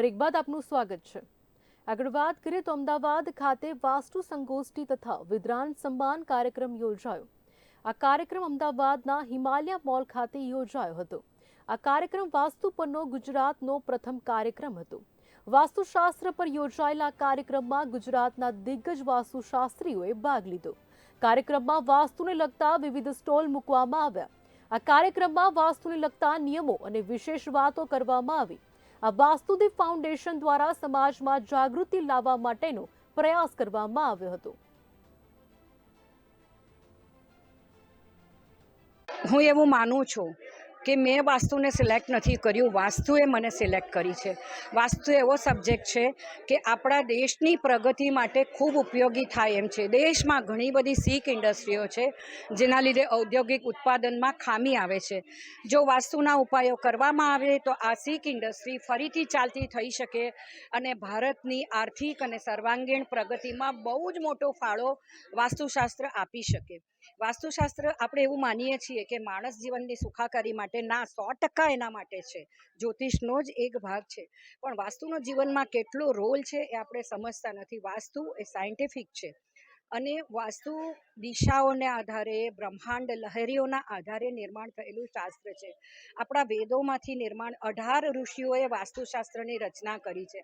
Break બાદ આપનું સ્વાગત છે. આગળ વાત કરીએ તો અમદાવાદ ખાતે વાસ્તુ સંગોષ્ઠી તથા વિદ્રાન સન્માન કાર્યક્રમ યોજાયો. આ કાર્યક્રમ અમદાવાદના હિમાલયા મોલ ખાતે યોજાયો હતો. આ કાર્યક્રમ વાસ્તુ પરનો ગુજરાતનો પ્રથમ કાર્યક્રમ હતો. વાસ્તુશાસ્ત્ર પર યોજાયેલા કાર્યક્રમમાં ગુજરાતના દિગ્ગજ વાસ્તુશાસ્ત્રીઓએ ભાગ લીધો. કાર્યક્રમમાં વાસ્તુને લગતા વિવિધ સ્ટોલ મૂકવામાં આવ્યા. આ કાર્યક્રમમાં વાસ્તુને લગતા નિયમો અને વિશેષ વાતો કરવામાં આવી. આ વાસ્તુદીપ ફાઉન્ડેશન દ્વારા સમાજમાં જાગૃતિ લાવવા માટેનો પ્રયાસ કરવામાં આવ્યો હતો. હું એવું માનું છું કે મેં વાસ્તુને સિલેક્ટ નથી કર્યું, વાસ્તુએ મને સિલેક્ટ કરી છે. વાસ્તુ એવો સબ્જેક્ટ છે કે આપણા દેશની પ્રગતિ માટે ખૂબ ઉપયોગી થાય એમ છે. દેશમાં ઘણી બધી સીક ઇન્ડસ્ટ્રીઓ છે, જેના લીધે ઔદ્યોગિક ઉત્પાદનમાં ખામી આવે છે. જો વાસ્તુના ઉપાયો કરવામાં આવે તો આ સીક ઇન્ડસ્ટ્રી ફરીથી ચાલતી થઈ શકે અને ભારતની આર્થિક અને સર્વાંગીણ પ્રગતિમાં બહુ જ મોટો ફાળો વાસ્તુશાસ્ત્ર આપી શકે. વાસ્તુશાસ્ત્ર આપણે એવું માનીએ છીએ કે માણસ જીવનની સુખાકારી માટે, ના, સો ટકા એના માટે છે. જ્યોતિષનો જ એક ભાગ છે. પણ વાસ્તુનો જીવનમાં કેટલો રોલ છે એ આપણે સમજતા નથી. વાસ્તુ એ સાયન્ટિફિક છે. અને વાસ્તુ દિશાઓને આધારે, બ્રહ્માંડ લહેરીઓના આધારે નિર્માણ થયેલું શાસ્ત્ર છે. આપણા વેદોમાંથી નિર્માણ અઢાર ઋષિઓએ વાસ્તુશાસ્ત્રની રચના કરી છે.